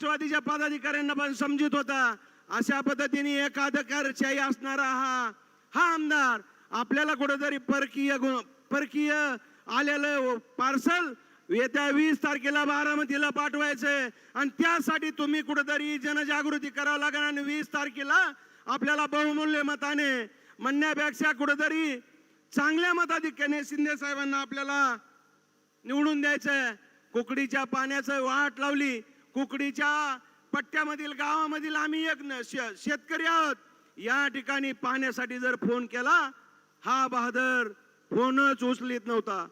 राष्ट्रवादीच्या पदाधिकाऱ्यांना पण समजूत होता. अशा पद्धतीने एकाधिकारशाही असणारा हा हा आमदार आपल्याला कुठेतरी परकीय परकीय आलेलं पार्सल येत्या वीस तारखेला बारामतीला पाठवायचंय आणि त्यासाठी तुम्ही कुठेतरी जनजागृती करावं लागेल आणि वीस तारखेला आपल्याला बहुमूल्य मताने म्हणण्यापेक्षा कुठेतरी चांगल्या मताधिक्याने शिंदे साहेबांना आपल्याला निवडून द्यायचंय कुकडीच्या पाण्याचं वाट लावली. कुकडीच्या पट्ट्यामधील गावामधील आम्ही एक न- शे- शेतकरी आहोत. या ठिकाणी पाहण्यासाठी जर फोन केला हा बहादर फोनच उचलीत नव्हता.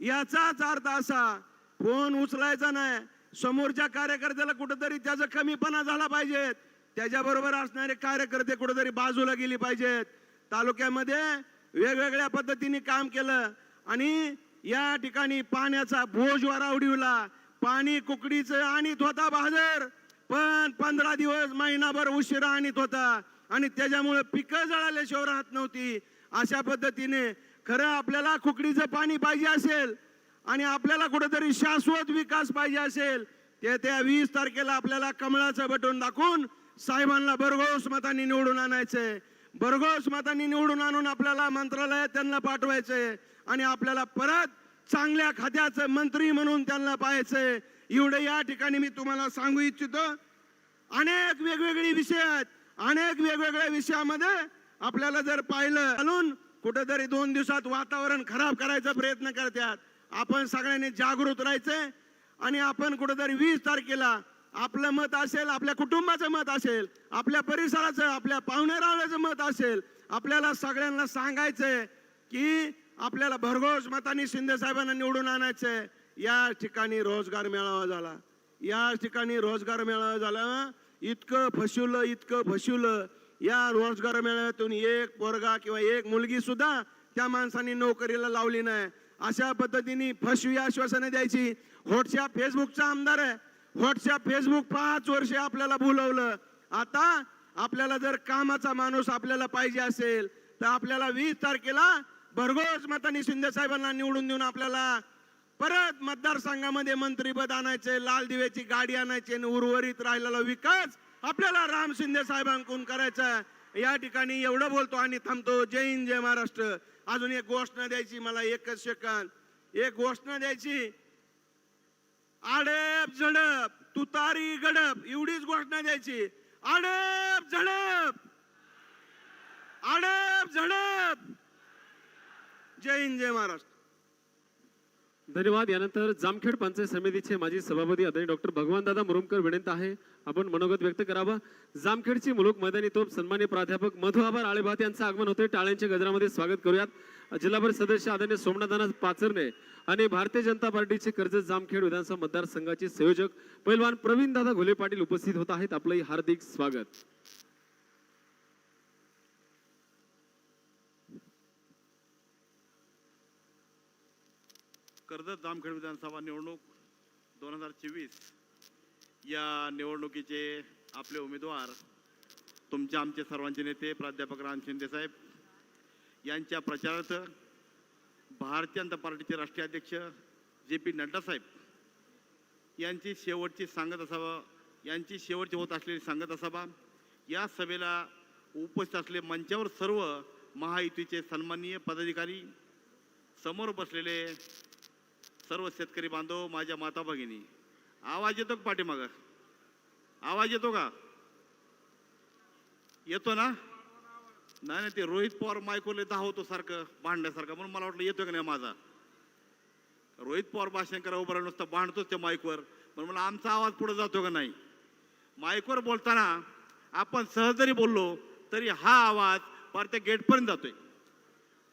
याचाच अर्थ असा फोन उचलायचा नाही. समोरच्या कार्यकर्त्याला कुठंतरी त्याचा कमीपणा झाला पाहिजेत त्याच्याबरोबर असणारे कार्यकर्ते कुठंतरी बाजूला गेली पाहिजेत तालुक्यामध्ये वेगवेगळ्या पद्धतीने काम केलं आणि या ठिकाणी पाण्याचा बोजवारा उडविला. पाणी कुकडीचं आणीत होता बहादर पण पंधरा दिवस महिनाभर उशिरा आणीत होता आणि त्याच्यामुळे पिकं जळाल्याशिवाय राहत नव्हती. अशा पद्धतीने खरं आपल्याला कुकडीचं पाणी पाहिजे असेल आणि आपल्याला कुठेतरी शाश्वत विकास पाहिजे असेल ते त्या वीस तारखेला आपल्याला कमळाचं बटन दाखवून साहेबांना भरघोस मतांनी निवडून आणायचंय. भरघोस मतांनी निवडून आणून आपल्याला मंत्रालयात त्यांना पाठवायचंय. आणि आपल्याला परत चांगल्या खात्याचं मंत्री म्हणून त्यांना पाहायचंय एवढं या ठिकाणी मी तुम्हाला सांगू इच्छितो. अनेक वेगवेगळे विषय आहेत. अनेक वेगवेगळ्या विषयामध्ये आपल्याला जर पाहिलं म्हणून कुठेतरी दोन दिवसात वातावरण खराब करायचा प्रयत्न करतात. आपण सगळ्यांनी जागृत राहायचंय. आणि आपण कुठेतरी वीस तारखेला आपलं मत असेल आपल्या कुटुंबाचं मत असेल आपल्या परिसराचं आपल्या पाहुणेरावण्याचं मत असेल आपल्याला सगळ्यांना सांगायचंय की आपल्याला भरघोस मतांनी शिंदे साहेबांना निवडून आणायचंय. या ठिकाणी रोजगार मेळावा झाला. या ठिकाणी रोजगार मेळावा झाला. इतकं फसवलं इतकं फसवलं या रोजगार मेळाव्यातून एक पोरगा किंवा एक मुलगी सुद्धा त्या माणसाने नोकरीला लावली नाही. अशा पद्धतीने फसवी आश्वासनं द्यायची. व्हॉट्सअप फेसबुकचा आमदार आहे. व्हॉट्सअप फेसबुक पाच वर्षे आपल्याला बोलवलं. आता आपल्याला जर कामाचा माणूस आपल्याला पाहिजे असेल तर आपल्याला वीस तारखेला भरघोस मतांनी शिंदे साहेबांना निवडून देऊन आपल्याला परत मतदारसंघामध्ये मंत्रीपद आणायचे लाल दिव्याची गाडी आणायची आणि उर्वरित राहिलेला विकास आपल्याला राम शिंदे साहेबांकडून करायचा या ठिकाणी एवढं बोलतो आणि थांबतो. जय हिंद जय महाराष्ट्र. अजून एक घोषणा द्यायची मला एकच सेकंद. एक घोषणा द्यायची. आडप झडप तुतारी गडप एवढीच घोषणा द्यायची. आडप झडप. आडप झडप. जय हिंद जय महाराष्ट्र. धन्यवाद. यानंतर जामखेड पंचायत समितीचे माजी सभापती आदरणीय डॉक्टर भगवानदादा मुरुमकर विनंत आहे. आपण मनोगत व्यक्त करावं. जामखेडची मुलुक मैदानी तोप सन्मान्य प्राध्यापक मधु आभार आळेभात यांचं आगमन होते टाळ्यांच्या गजरामध्ये स्वागत करूयात. जिल्हाभर सदस्य आदरणीय सोमनाथाना पाचरणे आणि भारतीय जनता पार्टीचे कर्जत जामखेड विधानसभा मतदारसंघाचे संयोजक पैलवान प्रवीण दादा घोले पाटील उपस्थित होत आहेत. आपलंही हार्दिक स्वागत. कर्जत जामखेड विधानसभा निवडणूक दोन हजार चोवीस. या निवडणुकीचे आपले उमेदवार तुमचे आमचे सर्वांचे नेते प्राध्यापक राम शिंदेसाहेब यांच्या प्रचारार्थ भारतीय जनता पार्टीचे राष्ट्रीय अध्यक्ष जे पी नड्डा साहेब यांची शेवटची सांगता सभा यांची शेवटची होत असलेली सांगता सभा या सभेला उपस्थित असलेले मंचावर सर्व महायुतीचे सन्माननीय पदाधिकारी समोर बसलेले सर्व शेतकरी बांधव माझ्या माता भगिनी आवाज येतो का पाठीमागं? आवाज येतो का? येतो ना? नाही नाही ते रोहित पवार मायकोले धावतो सारखं भांडण्यासारखं म्हणून मला वाटलं येतो का नाही माझा. रोहित पवार भाषण करा उभं राहून नुसतं भांडतोच त्या माईकवर म्हणून मला आमचा आवाज पुढे जातो का नाही? माईकवर बोलताना आपण सहज जरी बोललो तरी हा आवाज पार त्या गेटपर्यंत जातोय.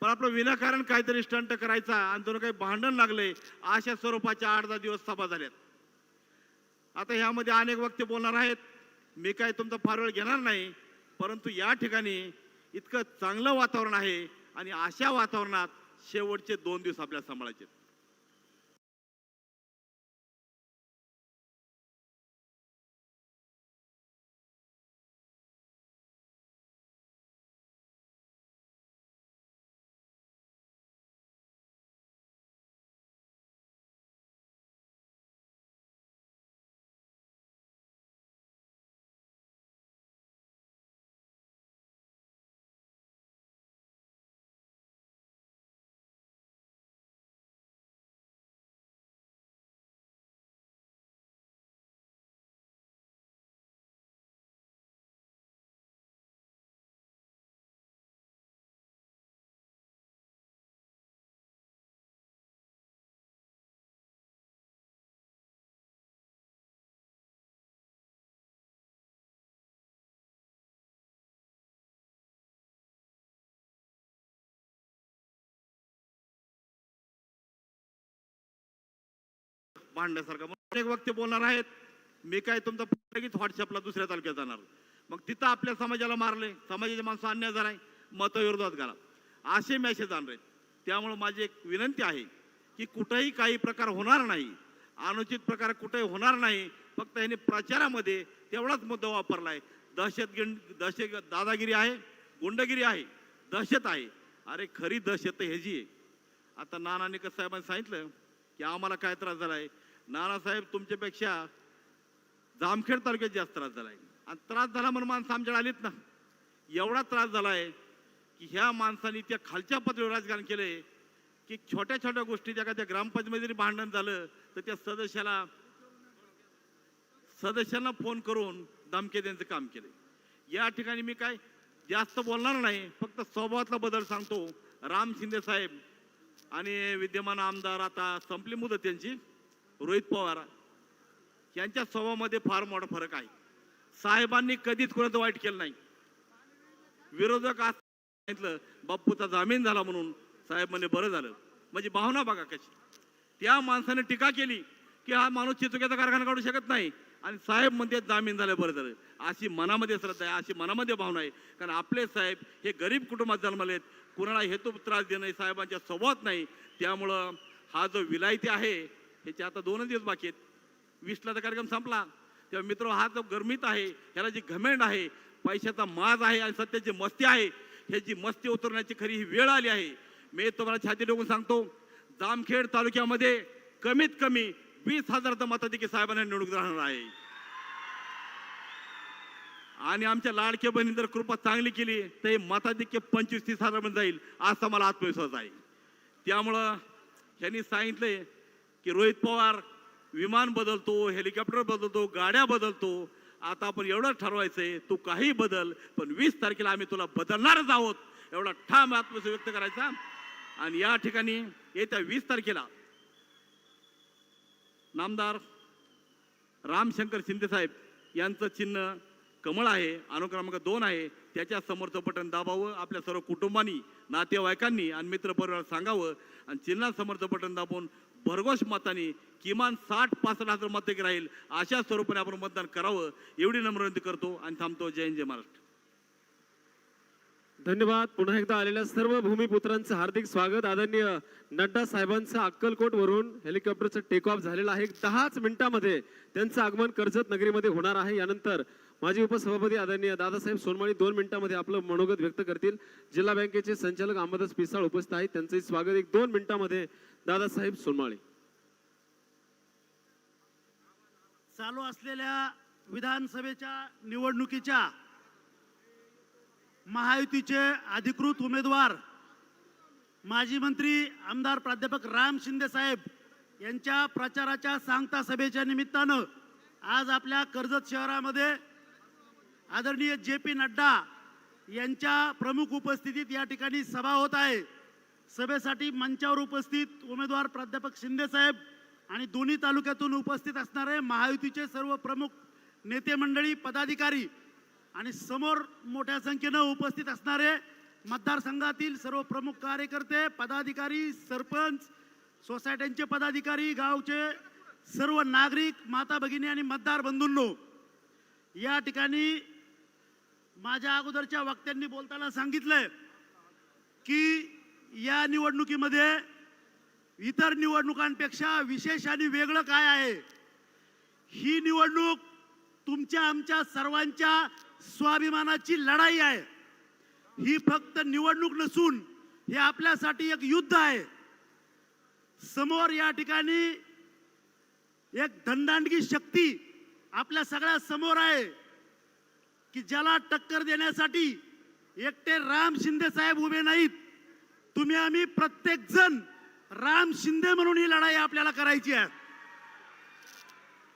पण आपलं विनाकारण काहीतरी स्टंट करायचा आणि दोन काही भांडण लागले अशा स्वरूपाच्या आठ दहा दिवस सभा झाल्यात. आता ह्यामध्ये अनेक वक्ते बोलणार आहेत. मी काय तुमचा फार वेळ घेणार नाही परंतु या ठिकाणी इतकं चांगलं वातावरण आहे आणि अशा वातावरणात शेवटचे दोन दिवस आपल्याला सांभाळायचे भांडण्यासारखा म्हणून एक वक्ते बोलणार आहेत मी काय तुमचा लगेच व्हॉट्सअपला दुसऱ्या तालुक्यात जाणार. मग तिथं आपल्या समाजाला मारले समाजाचे माणसं अन्याय झालाय मतविरोधात घाला. असे मॅसेज आणले. त्यामुळे माझी एक विनंती आहे की कुठेही काही प्रकार होणार नाही अनुचित प्रकार कुठेही होणार नाही फक्त ह्याने प्रचारामध्ये तेवढाच मुद्दा वापरलाय. दहशत दहशत दादागिरी आहे गुंडगिरी आहे दहशत आहे. अरे खरी दहशत ह्याची आहे. आता नाना कसं साहेबांनी सांगितलं की आम्हाला काय त्रास झालाय? नानासाहेब तुमच्यापेक्षा जामखेड तालुक्यात जास्त त्रास झाला आहे आणि त्रास झाला म्हणून माणसं आमच्याकडे आलीत ना. एवढा त्रास झाला आहे की ह्या माणसाने त्या खालच्या पातळीवर राजकारण केले की छोट्या छोट्या गोष्टी एखाद्या ग्रामपंचायत जरी भांडण झालं तर त्या सदस्याला सदस्यांना फोन करून धमके त्यांचं काम केलं या ठिकाणी मी काय जास्त बोलणार नाही फक्त स्वभावातला बदल सांगतो. राम शिंदे साहेब आणि विद्यमान आमदार आता संपली मुदत त्यांची. रोहित पवार यांच्या स्वभावामध्ये फार मोठा फरक आहे. साहेबांनी कधीच कोणाचं वाईट केलं नाही. विरोधक आज सांगितलं बाप्पूचा जामीन झाला म्हणून साहेब म्हणजे बरं झालं. म्हणजे भावना बघा कशी. त्या माणसाने टीका केली की हा माणूस चितुक्याचा कारखाना काढू शकत नाही. आणि साहेब म्हणते जामीन झालं बरं झालं. अशी मनामध्ये श्रद्धा आहे अशी मनामध्ये भावना आहे. कारण आपले साहेब हे गरीब कुटुंबात जन्मलेत कुणाला हेतू त्रास देणं साहेबांच्या स्वभावात नाही. त्यामुळं हा जो विलायती आहे ह्याचे आता दोनच दिवस बाकी आहेत. वीसला तर कार्यक्रम संपला. तेव्हा मित्र हा जो गरमीत आहे ह्याला जी घमेंड आहे पैशाचा माज आहे आणि सत्याची मस्ती आहे ह्याची मस्ती उतरण्याची खरी ही वेळ आली आहे. मी तुम्हाला छाती डोकून सांगतो जामखेड तालुक्यामध्ये कमीत कमी वीस हजाराचं मताधिकी साहेबांना निवडणूक राहणार आहे. आणि आमच्या लाडक्या बहिणी जर कृपा चांगली केली तर हे मताधिक्य पंचवीस तीस हजार जाईल असा मला आत्मविश्वास आहे. त्यामुळं यांनी सांगितलंय की रोहित पवार विमान बदलतो हेलिकॉप्टर बदलतो गाड्या बदलतो. आता आपण एवढं ठरवायचंय तू काही बदल पण वीस तारखेला आम्ही तुला बदलणारच आहोत. एवढा ठाम आत्मविश्वास व्यक्त करायचा. आणि या ठिकाणी येत्या वीस तारखेला नामदार रामशंकर शिंदेसाहेब यांचं चिन्ह कमळ आहे अनुक्रमांक दोन आहे. त्याच्या समोरचं बटन दाबावं आपल्या सर्व कुटुंबांनी नातेवाईकांनी आणि मित्रपरिवार सांगावं. आणि चिन्हासमोरचं बटन दाबून भरघोष मतांनी किमान साठ पासष्ट हजार मते राहील. अशा स्वरूपाने आपण मतदान करावं एवढी नम्र विनंती करतो आणि थांबतो. जय हिंद जय महाराष्ट्र. धन्यवाद. पुन्हा एकदा आलेल्या सर्व भूमिपुत्रांचं हार्दिक स्वागत. आदरणीय नड्डा साहेबांचा अक्कलकोट वरून हेलिकॉप्टरचं टेक ऑफ झालेलं आहे. दहाच मिनिटांमध्ये त्यांचं आगमन कर्जत नगरीमध्ये होणार आहे. यानंतर माजी उपसभापती आदरणीय दादासाहेब सोनमाळी दोन मिनिटांमध्ये आपलं मनोगत व्यक्त करतील. जिल्हा बँकेचे संचालक अहमदस पिसाळ उपस्थित आहेत. त्यांचंही स्वागत. एक दोन मिनिटांमध्ये दादासाहेब सोनमाळे. चालू असलेल्या विधानसभेच्या निवडणुकीच्या महायुतीचे अधिकृत उमेदवार माजी मंत्री आमदार प्राध्यापक राम शिंदे साहेब यांच्या प्रचाराच्या सांगता सभेच्या निमित्तानं आज आपल्या कर्जत शहरामध्ये आदरणीय जे पी नड्डा यांच्या प्रमुख उपस्थितीत या ठिकाणी सभा होत आहे. सभेसाठी मंचावर उपस्थित उमेदवार प्राध्यापक शिंदे साहेब आणि दोन्ही तालुक्यातून उपस्थित असणारे महायुतीचे सर्व प्रमुख नेते मंडळी पदाधिकारी आणि समोर मोठ्या संख्येनं उपस्थित असणारे मतदारसंघातील सर्व प्रमुख कार्यकर्ते पदाधिकारी सरपंच सोसायट्यांचे पदाधिकारी गावचे सर्व नागरिक माता भगिनी आणि मतदार बंधूंनो या ठिकाणी माझ्या अगोदरच्या वक्त्यांनी बोलताना सांगितलंय की या निवडणुकीमध्ये इतर निवडणुकांपेक्षा विशेष आणि वेगळं काय आहे? ही निवडणूक तुमच्या आमच्या सर्वांच्या स्वाभिमानाची लढाई आहे. ही फक्त निवडणूक नसून हे आपल्यासाठी एक युद्ध आहे. समोर या ठिकाणी एक धनदांडगी शक्ती आपल्या सगळ्या समोर आहे की ज्याला टक्कर देण्यासाठी एकटे राम शिंदे साहेब उभे नाहीत. तुम्ही आम्ही प्रत्येक जण राम शिंदे म्हणून ही लढाई आपल्याला करायची आहे.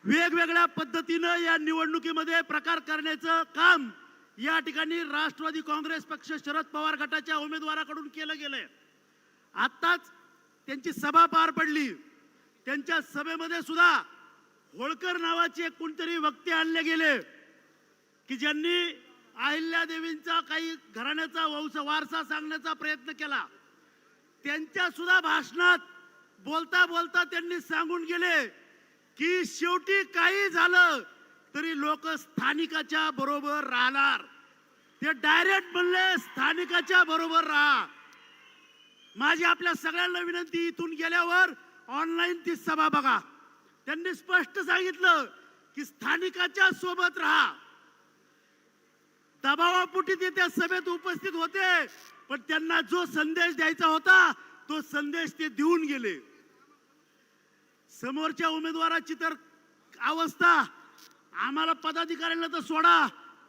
वेगवेगळ्या पद्धतीनं या निवडणुकीमध्ये प्रकार करण्याचं काम या ठिकाणी राष्ट्रवादी काँग्रेस पक्ष शरद पवार गटाच्या उमेदवाराकडून केलं गेलंय. आत्ताच त्यांची सभा पार पडली. त्यांच्या सभेमध्ये सुद्धा होळकर नावाचे एक कोणतरी वक्ते आणले गेले की ज्यांनी अहिल्यादेवींचा काही घराण्याचा वंश वारसा सांगण्याचा प्रयत्न केला. त्यांच्या सुद्धा भाषणात बोलता बोलता त्यांनी सांगून गेले की शेवटी काही झालं तरी लोक स्थानिकाच्या बरोबर राहणार. ते डायरेक्ट म्हणले स्थानिकाच्या बरोबर राहा. माझी आपल्या सगळ्यांना विनंती इथून गेल्यावर ऑनलाईन ती सभा बघा. त्यांनी स्पष्ट सांगितलं की स्थानिकाच्या सोबत राहा. दबावापुटी ते त्या सभेत उपस्थित होते. पण त्यांना जो संदेश द्यायचा होता तो संदेश ते देऊन गेले. समोरच्या उमेदवाराची तर अवस्था आम्हाला पदाधिकाऱ्यांना तर सोडा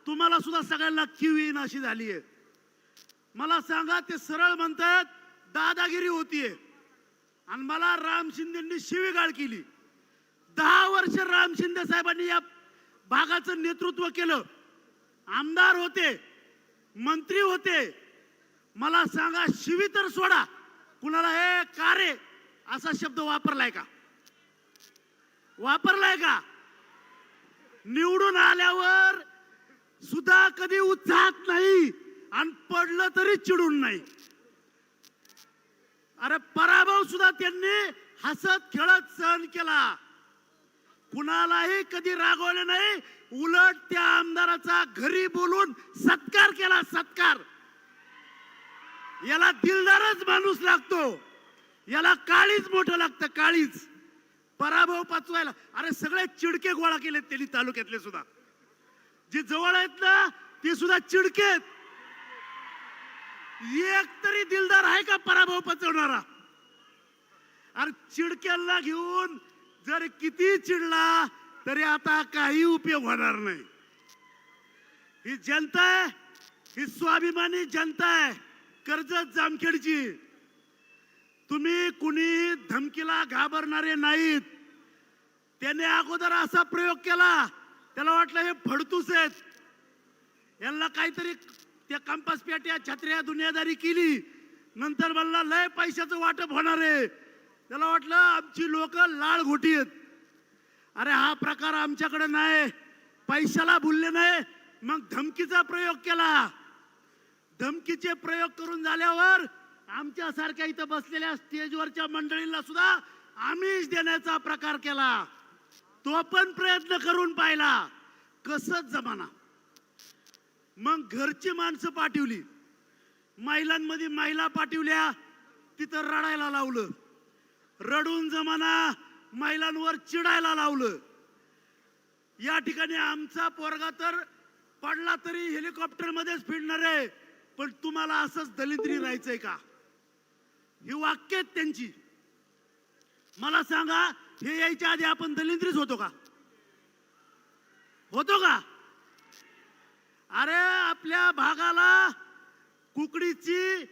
तुम्हाला सुद्धा सगळ्यांना किव येईन अशी झाली आहे मला सांगा ते सरळ म्हणतात दादागिरी होतीये. आणि मला राम शिंदेंनी शिवीगाळ केली. दहा वर्ष राम शिंदे साहेबांनी या भागाचं नेतृत्व केलं. आमदार होते मंत्री होते मला सांगा शिवी तर सोडा. कुणाला हे का रे? असा शब्द वापरलाय का? वापरलाय का? निवडून आल्यावर सुद्धा कधी उत्साहात नाही आणि पडलं तरी चिडून नाही. अरे पराभव सुद्धा त्यांनी हसत खेळत सहन केला. कुणालाही कधी रागवले नाही. उलट त्या आमदाराचा घरी बोलून सत्कार केला सत्कार. याला दिलदारच माणूस लागतो. याला काळीच मोठं लागतं काळीच. पराभव पचवायला. अरे सगळे चिडके गोळा केलेत त्यांनी तालुक्यातले सुद्धा. जे जवळ आहेत ना ते सुद्धा चिडकेत एक तरी दिलदार आहे का पराभव पचवणारा? अरे चिडक्याला घेऊन जर किती चिडला तरी आता काही उपयोग होणार नाही. ही जनता आहे ही स्वाभिमानी जनता आहे. कर्जत जामखेडची. तुम्ही कुणी धमकीला घाबरणारे नाहीत. त्याने अगोदर असा प्रयोग केला त्याला वाटलं हे फडतूस आहेत. यांना काहीतरी त्या कंपास पेट्या छत्र्या दुनियादारी केली. नंतर मला लय पैशाचं वाटप होणार आहे. त्याला वाटलं आमची लोक लाळ घोटी आहेत. अरे हा प्रकार आमच्याकडे नाही. पैशाला भुलले नाही. मग धमकीचा प्रयोग केला. धमकीचे प्रयोग करून झाल्यावर आमच्या सारख्या इथं बसलेल्या स्टेजवरच्या मंडळींना सुद्धा आमिष देण्याचा प्रकार केला. तो पण प्रयत्न करून पाहिला. कसच जमाना. मग घरची माणसं पाठवली. महिलांमध्ये महिला पाठवल्या तिथं रडायला लावलं. रडून जमाना महिलांवर चिडायला लावलं. या ठिकाणी आमचा पोरगा तर पडला तरी हेलिकॉप्टरमध्येच फिरणार आहे. पण तुम्हाला असंच दलिद्री राहायचंय का? ही वाक्य आहेत त्यांची. मला सांगा हे यायच्या आधी आपण दलिंद्रीच होतो का? होतो का? अरे आपल्या भागाला कुकडीची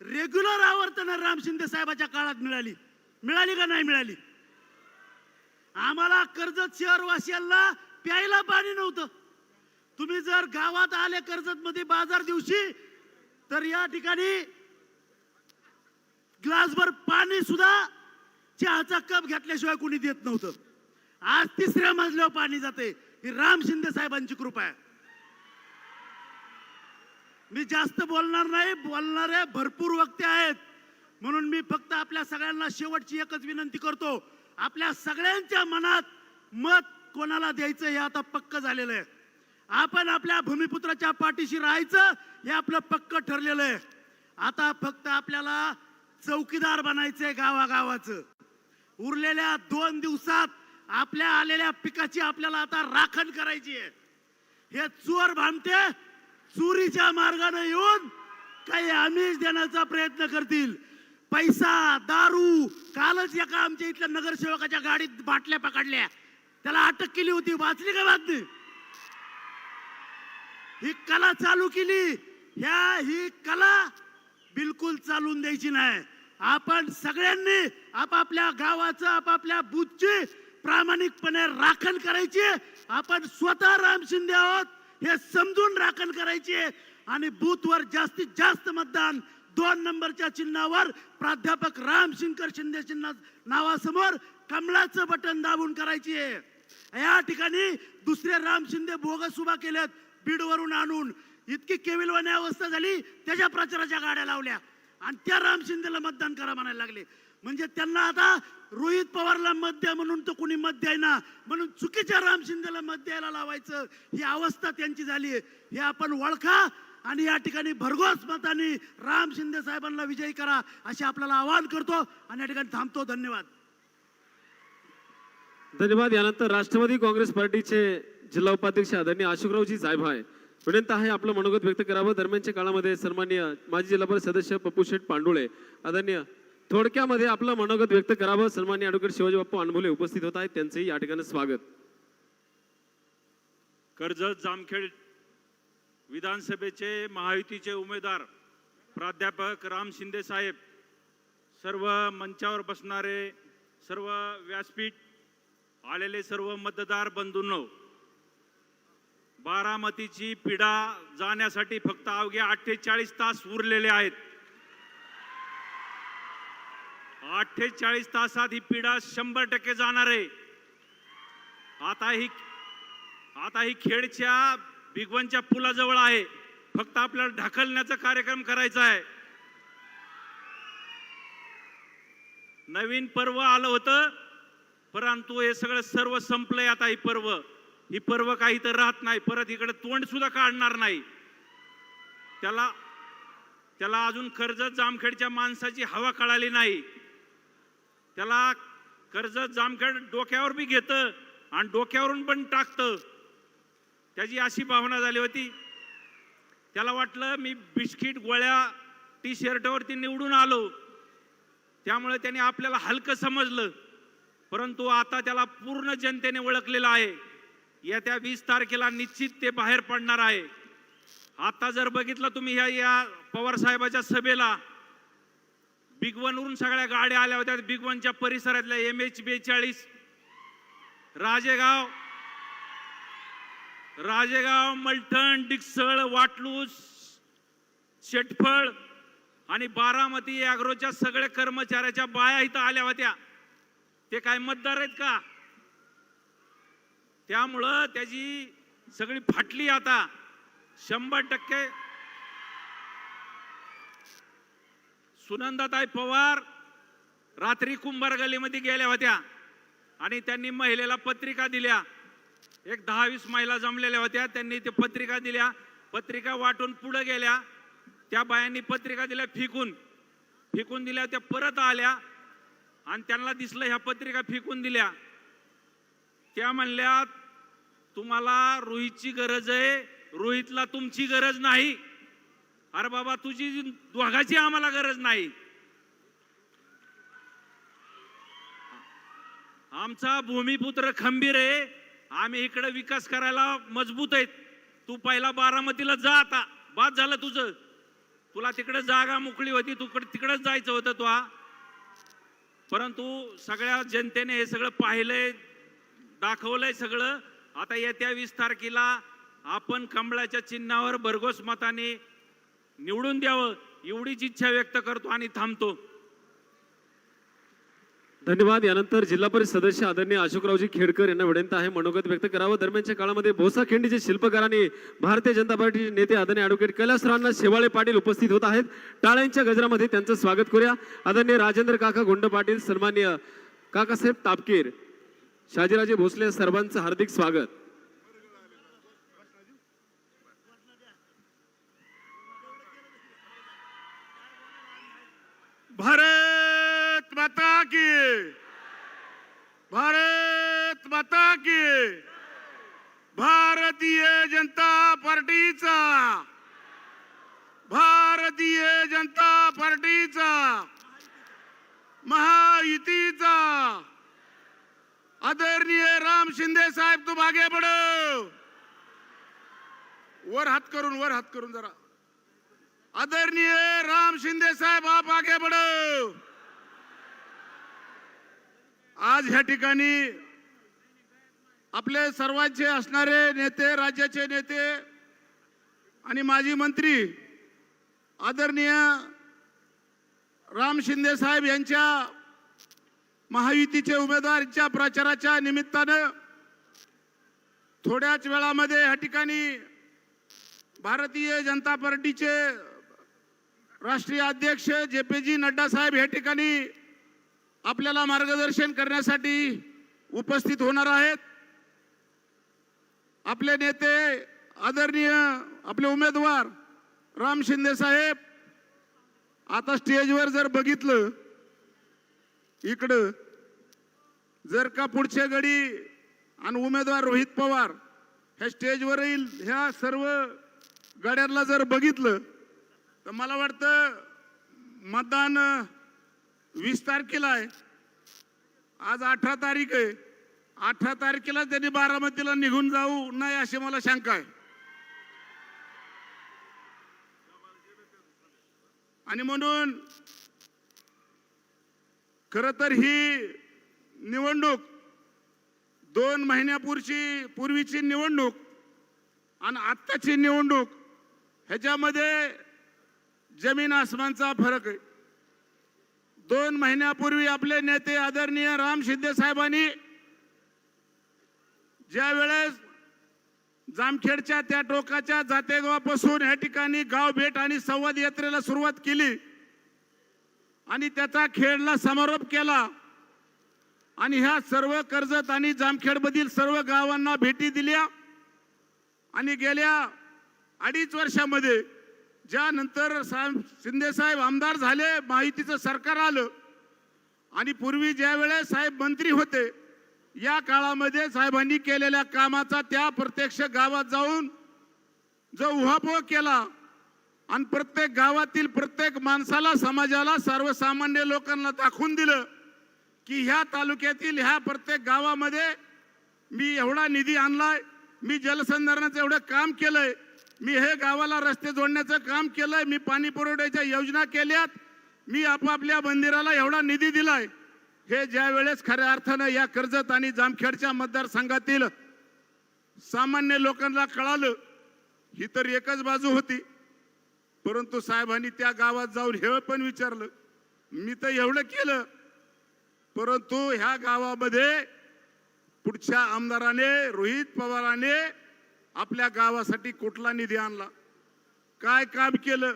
रेग्युलर आवर्तन राम शिंदे साहेबाच्या काळात मिळाली. मिळाली का नाही मिळाली? आम्हाला कर्जत शहरवासियांना प्यायला पाणी नव्हतं. तुम्ही जर गावात आले कर्जत मध्ये बाजार दिवशी तर या ठिकाणी ग्लासभर पाणी सुद्धा चहाचा कप घेतल्याशिवाय कोणी देत नव्हतं. आज तिसऱ्या मजल्यावर पाणी जाते ही राम शिंदे साहेबांची कृपा आहे. मी जास्त बोलणार नाही बोलणारे भरपूर वक्ते आहेत. म्हणून मी फक्त आपल्या सगळ्यांना शेवटची एकच विनंती करतो. आपल्या सगळ्यांच्या मनात मत कोणाला द्यायचं हे आता पक्क झालेलं आहे. आपण आपल्या भूमिपुत्राच्या पाठीशी राहायचं हे आपलं पक्क ठरलेलं आहे. आता फक्त आपल्याला चौकीदार बनायचंय गावागावाचं. उरलेल्या दोन दिवसात आपल्या आलेल्या पिकाची आपल्याला आता राखण करायची आहे. हे चोर भांडते चोरीच्या मार्गाने येऊन काही आमिष देण्याचा प्रयत्न करतील. पैसा दारू कालच एका आमच्या इथल्या नगरसेवकाच्या गाडीत बाटल्या पकडल्या. त्याला अटक केली होती. वाचली का बातमी? ही कला चालू केली. ह्या ही कला बिलकुल चालून द्यायची नाही. आपण सगळ्यांनी आपापल्या गावाचं आपापल्या बुथची प्रामाणिकपणे राखण करायची. आपण स्वतः राम शिंदे आहोत हे समजून राखण करायची. आणि बूथवर जास्तीत जास्त मतदान दोन नंबरच्या चिन्हावर प्राध्यापक राम शिंकर शिंदे चिन्हा नावासमोर कमळाचं बटन दाबून करायची. या ठिकाणी दुसरे राम शिंदे बोगस उभा केलेत. बीडवरून आणून इतकी केविलवाणी अवस्था झाली त्याच्या प्रचाराच्या गाड्या लावल्या. आणि त्या राम शिंदेला मतदान करा म्हणायला लागले. म्हणजे त्यांना आता रोहित पवारला मत द्या म्हणून तर कोणी मत द्यायना म्हणून चुकीच्या राम शिंदेला मत द्यायला लावायचं ही अवस्था त्यांची झाली आहे. हे आपण ओळखा आणि या ठिकाणी भरघोस मताने राम शिंदे साहेबांना विजयी करा असे आपल्याला आवाहन करतो आणि या ठिकाणी थांबतो. धन्यवाद. धन्यवाद. यानंतर राष्ट्रवादी काँग्रेस पार्टीचे जिल्हा उपाध्यक्ष आदरणीय अशोकरावजी साहेब आहे विनंत आहे आपलं मनोगत व्यक्त करावं. दरम्यानच्या काळामध्ये सन्मान्य माजी जिल्हा परिषद सदस्य पप्पू शेठ पांडुळे. आदरणीय थोडक्यामध्ये आपलं मनोगत व्यक्त करावं. सन्मान्य ॲडव्होकेट शिवाजी बाप्पा अनभुले उपस्थित होत आहेत. त्यांचंही या ठिकाणी स्वागत. कर्जत जामखेड विधानसभेचे महायुतीचे उमेदवार प्राध्यापक राम शिंदे साहेब सर्व मंचावर बसणारे सर्व व्यासपीठ आलेले सर्व मतदार बंधूंनो बारामतीची पिढा जाण्यासाठी फक्त अवघे अठ्ठेचाळीस तास उरलेले आहेत. अठ्ठेचाळीस तासात ही पिढा शंभर टक्के जाणार आहे. आता ही आता ही खेडच्या भिगवणच्या पुलाजवळ आहे. फक्त आपल्याला ढकलण्याचा कार्यक्रम करायचा आहे. नवीन पर्व आलं होतं परंतु हे सगळं सर्व संपलंय आता ही पर्व. ही पर्व काही तर राहत नाही परत इकडे तोंड सुद्धा काढणार नाही. त्याला त्याला अजून कर्जत जामखेडच्या माणसाची हवा कळाली नाही. त्याला कर्जत जामखेड डोक्यावर बी घेतं आणि डोक्यावरून पण टाकतं. त्याची अशी भावना झाली होती. त्याला वाटलं मी बिस्किट गोळ्या टी शर्टवरती निवडून आलो. त्यामुळे त्याने आपल्याला हलकं समजलं. परंतु आता त्याला पूर्ण जनतेने ओळखलेलं आहे. येत्या वीस तारखेला निश्चित ते बाहेर पडणार आहे. आता जर बघितलं तुम्ही ह्या या पवार साहेबाच्या सभेला बिग वनवरून सगळ्या गाड्या आल्या होत्या. बिग वनच्या परिसरातल्या एम एच बेचाळीस राजेगाव राजेगाव मलठण डिक्सळ वाटलूस शेटफळ आणि बारामती अॅग्रोच्या सगळ्या कर्मचाऱ्याच्या बाया इथं आल्या होत्या. ते काय मतदार आहेत का? त्यामुळं त्याची सगळी फाटली आता. शंभर टक्के. सुनंदाताई पवार रात्री कुंभार गलीमध्ये गेल्या होत्या आणि त्यांनी महिलेला पत्रिका दिल्या. एक दहा वीस महिला जमलेल्या होत्या. त्यांनी ते पत्रिका दिल्या. पत्रिका वाटून पुढे गेल्या. त्या बायांनी पत्रिका दिल्या फिकून. फिकून दिल्या त्या परत आल्या. आणि त्यांना दिसलं ह्या पत्रिका फिकून दिल्या. त्या म्हणल्या तुम्हाला रोहितची गरज आहे रोहितला तुमची गरज नाही. अरे बाबा तुझी दोघाची आम्हाला गरज नाही. आमचा भूमिपुत्र खंबीर आहे आम्ही इकडे विकास करायला मजबूत आहेत. तू पहिला बारामतीला जा आता बाद झालं तुझं. तुला तिकडे जागा मोकळी होती तू तिकडेच जायचं होतं तू परंतु सगळ्या जनतेने हे सगळं पाहिलंय दाखवलंय सगळं. आता येत्या वीस तारखेला आपण कमळाच्या चिन्हावर भरघोस मताने निवडून द्यावं एवढीच इच्छा व्यक्त करतो आणि थांबतो. धन्यवाद. यानंतर जिल्हा परिषद सदस्य आदरणीय अशोकरावजी खेडकर यांना विनंती आहे मनोगत व्यक्त करावं. दरम्यानच्या काळामध्ये भोसा खिंडीचे शिल्पकाराने भारतीय जनता पार्टीचे नेते आदरणीय ॲडव्होकेट कैलासरावांना शेवाळे पाटील उपस्थित होत आहेत. टाळ्यांच्या गजरामध्ये त्यांचं स्वागत करूया. आदरणीय राजेंद्र काका गुंड पाटील सन्मान्य काकासाहेब तापकीर. शहाजीराजे भोसले सर्वांचं हार्दिक स्वागत. भारत माता की। भारत माता की। भारतीय जनता पार्टीचा। भारतीय जनता पार्टीचा। महायुतीचा। आदरणीय राम शिंदे साहेब तू मागे पड. वर हात करून वर हात करून जरा. आदरणीय राम शिंदे साहेब आप आगे बढ़ो आज ह्या ठिकाणी आपले सर्वांचे असणारे नेते राज्याचे नेते आणि माजी मंत्री आदरणीय राम शिंदे साहेब यांच्या महायुतीचे उमेदवारच्या प्रचाराच्या निमित्तानं थोड्याच वेळामध्ये ह्या ठिकाणी भारतीय जनता पार्टीचे राष्ट्रीय अध्यक्ष जे पी जी नड्डा साहेब या ठिकाणी आपल्याला मार्गदर्शन करण्यासाठी उपस्थित होणार आहेत. आपले नेते आदरणीय आपले उमेदवार राम शिंदे साहेब आता स्टेजवर जर बघितलं इकडं जर का पुढच्या गडी आणि उमेदवार रोहित पवार ह्या स्टेजवरील ह्या सर्व गाड्यांना जर बघितलं तर मला वाटतं मतदान वीस तारखेला आहे. आज अठरा तारीख आहे. अठरा तारखेला त्यांनी बारामतीला निघून जाऊ नाही अशी मला शंका आहे. आणि म्हणून खरं तर ही निवडणूक. दोन महिन्यापूर्वी पूर्वीची निवडणूक आणि आत्ताची निवडणूक ह्याच्यामध्ये जमीन आसमानचा फरक आहे. दोन महिन्यापूर्वी आपले नेते आदरणीय राम शिंदे साहेबांनी ज्या वेळेस जामखेडच्या त्या टोकाच्या जातेगावापासून या ठिकाणी गाव भेट आणि संवाद यात्रेला सुरुवात केली आणि त्याचा खेळला समारोप केला आणि ह्या सर्व कर्जत आणि जामखेडमधील सर्व गावांना भेटी दिल्या. आणि गेल्या अडीच वर्षामध्ये ज्यानंतर सा शिंदे साहेब आमदार झाले माहितीचं सरकार आलं. आणि पूर्वी ज्यावेळेस साहेब मंत्री होते या काळामध्ये साहेबांनी केलेल्या कामाचा त्या प्रत्यक्ष गावात जाऊन जो उहापोह केला आणि प्रत्येक गावातील प्रत्येक माणसाला समाजाला सर्वसामान्य लोकांना दाखवून दिलं. की ह्या तालुक्यातील ह्या प्रत्येक गावामध्ये मी एवढा निधी आणलाय मी जलसंधारणाचं एवढं काम केलंय मी हे गावाला रस्ते जोडण्याचं काम केलंय मी पाणी पुरवठ्याच्या योजना केल्यात मी आपापल्या मंदिराला एवढा निधी दिलाय. हे ज्या वेळेस खऱ्या अर्थानं या कर्जत आणि जामखेडच्या मतदारसंघातील सामान्य लोकांना कळालं ही तर एकच बाजू होती. परंतु साहेबांनी त्या गावात जाऊन हे पण विचारलं. मी तर एवढं केलं परंतु ह्या गावामध्ये पुढच्या आमदाराने रोहित पवाराने आपल्या गावासाठी कुठला निधी आणला? काय काम केलं?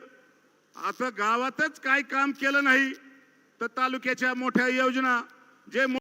आता गावातच काय काम केलं नाही तर तालुक्याच्या मोठ्या योजना जे